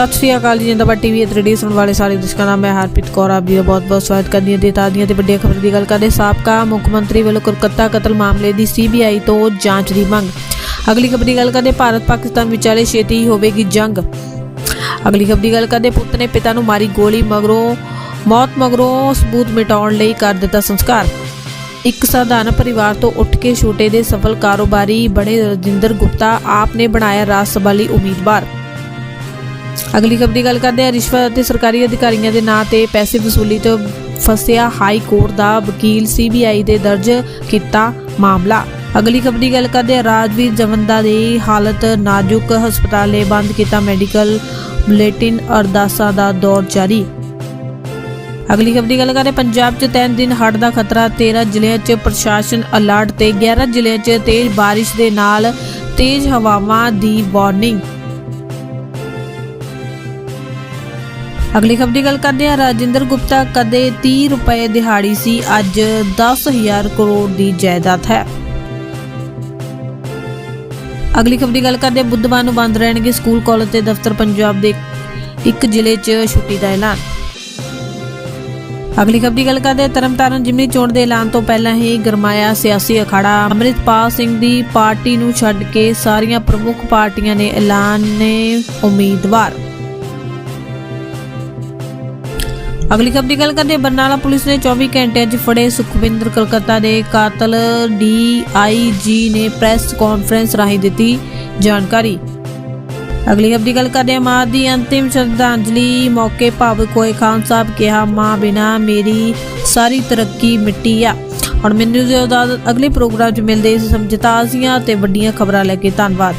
ਸਤਿ ਸ਼੍ਰੀ ਅਕਾਲ ਜੀ ਜਿੰਦਾਬਾਦ ਟੀਵੀ ਅਤੇ ਸੁਣਨ ਵਾਲੇ ਸਾਰੇ ਦਰਸ਼ਕਾਂ ਦਾ, ਮੈਂ ਹਰਪ੍ਰੀਤ ਕੌਰ, ਆਪ ਜੀ ਦਾ ਬਹੁਤ-ਬਹੁਤ ਸਵਾਗਤ ਕਰਦੀ ਹਾਂ ਤੇ ਤਾਜ਼ੀਆਂ ਤੇ ਵੱਡੀਆਂ ਖਬਰਾਂ ਦੀ ਗੱਲ ਕਰਦੇ ਸਾਬਕਾ ਮੁੱਖ ਮੰਤਰੀ ਵੱਲੋਂ ਕੋਲਕਾਤਾ ਕਤਲ ਮਾਮਲੇ ਦੀ ਸੀਬੀਆਈ ਤੋਂ ਜਾਂਚ ਦੀ ਮੰਗ। ਅਗਲੀ ਖਬਰ ਦੀ ਗੱਲ ਕਰਦੇ ਭਾਰਤ ਪਾਕਿਸਤਾਨ ਵਿਚਾਲੇ ਛੇਤੀ ਹੀ ਹੋਵੇਗੀ ਜੰਗ। ਅਗਲੀ ਖਬਰ ਦੀ ਗੱਲ ਕਰਦੇ ਪੁੱਤ ਨੇ ਪਿਤਾ ਨੂੰ ਮਾਰੀ ਗੋਲੀ ਮਗਰੋਂ, ਮੌਤ ਮਗਰੋਂ ਸਬੂਤ ਮਿਟਾਉਣ ਲਈ ਕਰ ਦਿੱਤਾ ਸੰਸਕਾਰ। ਇੱਕ ਸਾਧਾਰਨ ਪਰਿਵਾਰ ਤੋਂ ਉੱਠ ਕੇ ਛੋਟੇ ਦੇ ਸਫਲ ਕਾਰੋਬਾਰੀ ਬਣੇ ਰਜਿੰਦਰ ਗੁਪਤਾ, ਆਪ ਨੇ ਬਣਾਇਆ ਰਾਜ ਸਭਾ ਲਈ ਉਮੀਦਵਾਰ। ਅਗਲੀ ਖਬਰ ਦੀ ਗੱਲ ਕਰਦੇ ਹਾਂ। ਰਿਸ਼ਵਤ ਅਤੇ ਸਰਕਾਰੀ ਅਧਿਕਾਰੀਆਂ ਦੇ ਨਾਂ ਤੇ ਪੈਸੇ ਵਸੂਲੀ ਤੋਂ ਫਸਿਆ ਹਾਈ ਕੋਰਟ ਦਾ ਵਕੀਲ ਸੀਬੀਆਈ ਦੇ ਦਰਜ ਕੀਤਾ ਮਾਮਲਾ। ਅਗਲੀ ਖਬਰ ਦੀ ਗੱਲ ਕਰਦੇ ਹਾਂ। ਰਾਜਵੀਰ ਜਵੰਦਾ ਦੀ ਹਾਲਤ ਨਾਜ਼ੁਕ ਹਸਪਤਾਲ ਨੇ ਬੰਦ ਕੀਤਾ ਮੈਡੀਕਲ ਬੁਲੇਟਿਨ ਅਰਦਾਸਾਂ ਦਾ ਦੌਰ ਜਾਰੀ। ਅਗਲੀ ਖਬਰ ਦੀ ਗੱਲ ਕਰਦੇ ਹਾਂ, ਪੰਜਾਬ 'ਚ ਤਿੰਨ ਦਿਨ ਹੜ੍ਹ ਦਾ ਖਤਰਾ 13 ਜ਼ਿਲ੍ਹਿਆਂ 'ਚ ਪ੍ਰਸ਼ਾਸਨ ਅਲਰਟ ਤੇ 11 ਜ਼ਿਲ੍ਹਿਆਂ 'ਚ ਤੇਜ਼ ਬਾਰਿਸ਼ ਦੇ ਨਾਲ ਤੇਜ਼ ਹਵਾਵਾਂ ਦੀ ਵਾਰਨਿੰਗ। ਅਗਲੀ ਖਬਰ ਦੀ ਗੱਲ ਕਰਦੇ ਹਾਂ। ਰਾਜਿੰਦਰ ਗੁਪਤਾ ਕਦੇ 30 ਰੁਪਏ ਦਿਹਾੜੀ ਸੀ, ਅੱਜ 10000 ਕਰੋੜ ਦੀ ਜਾਇਦਾਦ ਹੈ। ਅਗਲੀ ਖਬਰ ਦੀ ਗੱਲ ਕਰਦੇ ਬੁੱਧਵਾਰ ਨੂੰ ਬੰਦ ਰਹਿਣਗੇ ਸਕੂਲ, ਕਾਲਜ ਤੇ ਦਫ਼ਤਰ ਪੰਜਾਬ ਦੇ ਇੱਕ ਜ਼ਿਲ੍ਹੇ 'ਚ ਛੁੱਟੀ ਦਾ ਐਲਾਨ। ਅਗਲੀ ਖਬਰ ਦੀ ਗੱਲ ਕਰਦੇ ਤਰਨਤਾਰਨ ਜਿਮਨੀ ਚੋਣ ਦੇ ਐਲਾਨ ਤੋਂ ਪਹਿਲਾਂ ਹੀ ਗਰਮਾਇਆ ਸਿਆਸੀ ਅਖਾੜਾ। ਅੰਮ੍ਰਿਤਪਾਲ ਸਿੰਘ ਦੀ ਪਾਰਟੀ ਨੂੰ ਛੱਡ ਕੇ ਸਾਰੀਆਂ ਪ੍ਰਮੁੱਖ ਪਾਰਟੀਆਂ ਨੇ ਐਲਾਨੇ ਉਮੀਦਵਾਰ। ਅਗਲੀ ਖਬਰ ਦੀ ਗੱਲ ਕਰਦੇ ਬਰਨਾਲਾ ਪੁਲਿਸ ਨੇ 24 ਘੰਟਿਆਂ 'ਚ ਫੜੇ ਸੁਖਵਿੰਦਰ ਕਲਕੱਤਾ ਦੇ ਕਾਤਲ ਡੀਆਈਜੀ ਨੇ ਪ੍ਰੈਸ ਕਾਨਫਰੰਸ ਰਾਹੀਂ ਦਿੱਤੀ ਜਾਣਕਾਰੀ। ਅਗਲੀ ਖਬਰ ਦੀ ਗੱਲ ਕਰਦੇ ਹਾਂ। ਮਾਂ ਦੀ ਅੰਤਿਮ ਸ਼ਰਧਾਂਜਲੀ ਮੌਕੇ ਭਾਵੁਕ ਹੋਏ ਖਾਨ ਸਾਹਿਬ ਕਿਹਾ, ਮਾਂ ਬਿਨਾ ਮੇਰੀ ਸਾਰੀ ਤਰੱਕੀ ਮਿੱਟੀ ਆ। ਹੁਣ ਮੈਨੂੰ ਜੋ ਅਗਲੇ ਪ੍ਰੋਗਰਾਮ 'ਚ ਮਿਲਦੇ ਇਸ ਸਮਝਤਾਜ਼ੀਆਂ ਤੇ ਵੱਡੀਆਂ ਖਬਰਾਂ ਲੈ ਕੇ ਧੰਨਵਾਦ।